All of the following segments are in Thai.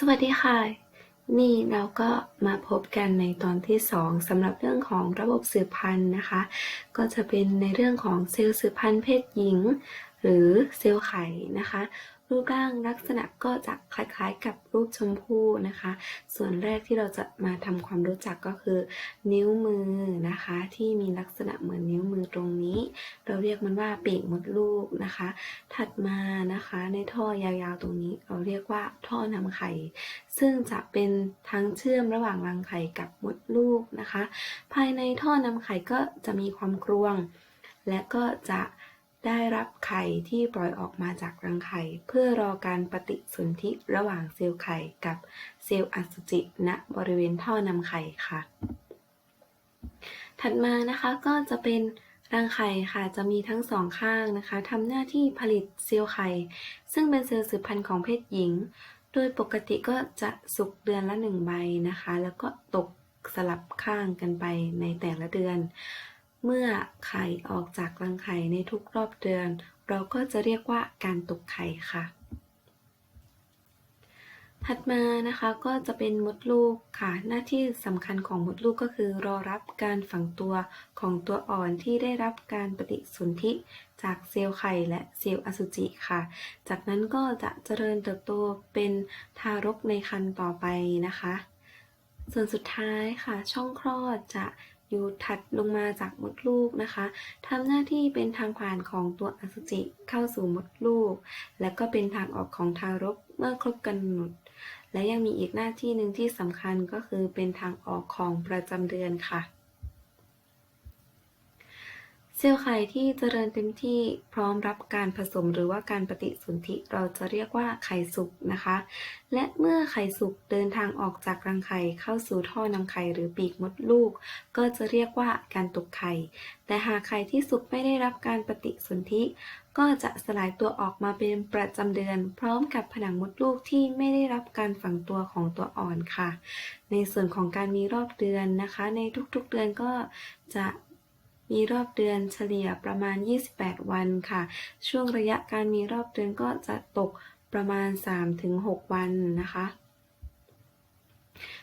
สวัสดีค่ะ นี่เราก็มาพบกันในตอนที่ 2สำหรับเรื่องของระบบสืบพันธุ์นะคะ ก็จะเป็นในเรื่องของเซลล์สืบพันธุ์เพศหญิง หรือเซลล์ไข่นะคะ รูปร่างลักษณะก็จะคล้ายๆกับรูปชมพู่นะคะ ส่วนแรกที่เราจะมาทำความรู้จักก็คือ นิ้วมือนะคะ ที่มีลักษณะเหมือนนิ้วมือตรงนี้ เราเรียกมันว่าปีกมดลูกนะคะ ถัดมานะคะในท่อยาวๆตรงนี้ เราเรียกว่าท่อนำไข่ ซึ่งจะเป็นทั้งเชื่อมระหว่างรังไข่กับมดลูกนะคะ ภายในท่อนำไข่ก็จะมีความกรวง และก็จะ ได้รับไข่ที่ปล่อยออกมาจากรังไข่ เพื่อรอการปฏิสนธิระหว่างเซลล์ไข่กับเซลล์อสุจิณบริเวณท่อนำไข่ค่ะ ถัดมานะคะก็จะเป็นรังไข่ค่ะจะมีทั้งสองข้างนะคะทำหน้าที่ผลิตเซลล์ไข่ ซึ่งเป็นเซลล์สืบพันธุ์ของเพศหญิง โดยปกติก็จะสุกเดือนละหนึ่งใบนะคะ แล้วก็ตกสลับข้างกันไปในแต่ละเดือน เมื่อไข่ออกจากรังไข่ในทุกรอบเดือน เราก็จะเรียกว่าการตกไข่ค่ะ ถัดมานะคะก็จะเป็นมดลูกค่ะ หน้าที่สำคัญของมดลูกก็คือ รอรับการฝังตัวของตัวอ่อนที่ได้รับการปฏิสนธิจากเซลล์ไข่และเซลล์อสุจิค่ะ จากนั้นก็จะเจริญเติบโตเป็นทารกในครรภ์ต่อไปนะคะ ส่วนสุดท้ายค่ะช่องคลอดจะ อยู่ถัดลงมาจากมดลูกนะคะทำหน้าที่เป็นทางผ่านของตัวอสุจิเข้าสู่มดลูก และก็เป็นทางออกของทารกเมื่อครบกำหนด และยังมีอีกหน้าที่หนึ่งที่สำคัญก็คือเป็นทางออกของประจำเดือนค่ะ เซลล์ไข่ที่เจริญเต็มที่พร้อมรับการผสมหรือว่าการปฏิสนธิเราจะเรียกว่าไข่สุกนะคะ และเมื่อไข่สุกเดินทางออกจากรังไข่เข้าสู่ท่อนำไข่หรือปีกมดลูก ก็จะเรียกว่าการตกไข่ แต่หากไข่ที่สุกไม่ได้รับการปฏิสนธิ ก็จะสลายตัวออกมาเป็นประจำเดือน พร้อมกับผนังมดลูกที่ไม่ได้รับการฝังตัวของตัวอ่อนค่ะ ในส่วนของการมีรอบเดือนนะคะ ในทุกๆเดือนก็จะ มีรอบเดือนเฉลี่ยประมาณ 28 วันค่ะ ช่วงระยะการมีรอบเดือนก็จะตกประมาณ 3-6 วันนะคะ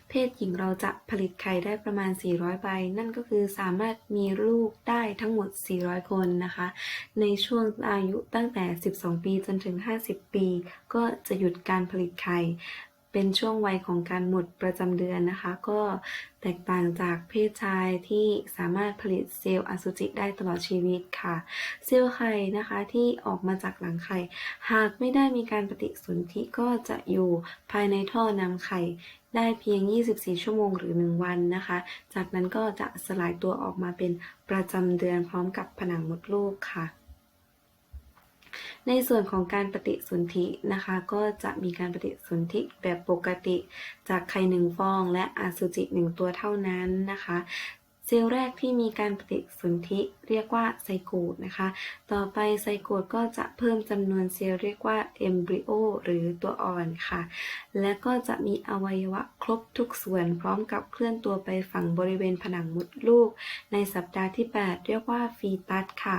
เพศหญิงเราจะผลิตไข่ได้ประมาณ 400 ใบ นั่นก็คือสามารถมีลูกได้ทั้งหมด 400 คนนะคะ ในช่วงอายุตั้งแต่ 12 ปีจนถึง 50 ปี ก็จะหยุดการผลิตไข่ เป็นช่วงวัยของการหมดประจำเดือนนะคะ ก็แตกต่างจากเพศชายที่สามารถผลิตเซลล์อสุจิได้ตลอดชีวิตค่ะ เซลล์ไข่นะคะที่ออกมาจากหลังไข่ หากไม่ได้มีการปฏิสนธิก็จะอยู่ภายในท่อนำไข่ได้เพียง 24 ชั่วโมงหรือ 1 วันนะคะ จากนั้นก็จะสลายตัวออกมาเป็นประจำเดือนพร้อมกับผนังมดลูกค่ะ ในส่วนของการปฏิสนธินะคะ ก็จะมีการปฏิสนธิแบบปกติ จากไข่หนึ่งฟอง และอสุจิหนึ่งตัวเท่านั้นนะคะเซลล์แรกที่มีการปฏิสนธิเรียกว่าไซโกตนะคะ ต่อไปไซโกตก็จะเพิ่มจำนวนเซลล์เรียกว่าเอมบริโอหรือตัวอ่อนค่ะ และก็จะมีอวัยวะครบทุกส่วนพร้อมกับเคลื่อนตัวไปฝังบริเวณผนังมดลูก ในสัปดาห์ที่ 8 เรียกว่าฟีตัสค่ะ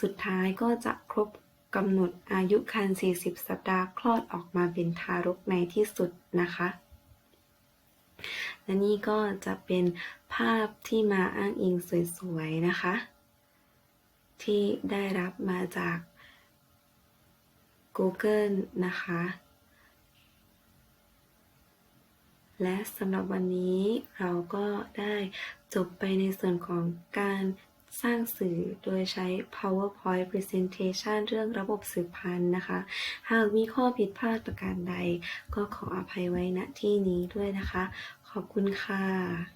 สุดท้ายก็จะครบ กำหนดอายุครรภ์ 40 สัปดาห์คลอดออกมาเป็นทารกในที่สุดนะคะ และนี่ก็จะเป็นภาพที่มาอ้างอิงสวยๆนะคะ ที่ได้รับมาจาก Google นะคะ และสำหรับวันนี้เราก็ได้จบไปในส่วนของการ สร้างสื่อโดยใช้ PowerPoint Presentation เรื่องระบบสืบพันธุ์นะคะ หากมีข้อผิดพลาดประการใด ก็ขออภัยไว้ณที่นี้ด้วยนะคะ ขอบคุณค่ะ